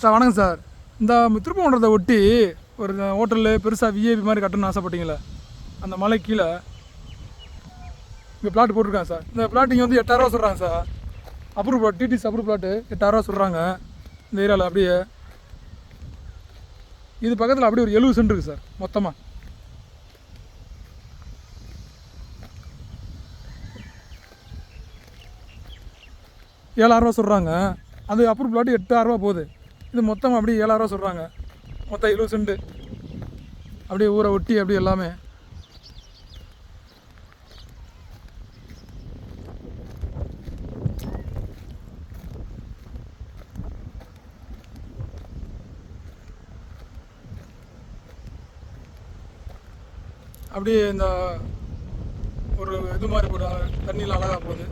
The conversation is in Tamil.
சார் வணக்கம் சார். இந்த திருப்பவன்றத்தை ஒட்டி ஒரு ஹோட்டலு பெருசாக விஐபி மாதிரி கட்டணும்னு ஆசைப்பட்டீங்களே அந்த மலை கீழே இங்கே பிளாட் போட்டிருக்காங்க சார். இந்த பிளாட் இங்கே வந்து எட்டாயிரரூவா சொல்கிறாங்க sir. Approve plot DTC approve plot எட்டாயிரரூவா சொல்கிறாங்க இந்த ஏரியாவில் அப்படியே. இது பக்கத்தில் அப்படியே ஒரு எழுபது சென்ட் இருக்குது சார் மொத்தமாக ஏழாயிரரூவா சொல்கிறாங்க அது அப்ரூவ் பிளாட்டு எட்டாயிரரூவா போகுது. இது மொத்தம் அப்படியே ஏழாயிரம் சொல்கிறாங்க மொத்தம் எழுபது செண்டு அப்படியே ஊரை ஒட்டி அப்படியே எல்லாமே. அப்படியே இந்த ஒரு இது மாதிரி போட தண்ணியில் அழகாக போகுது.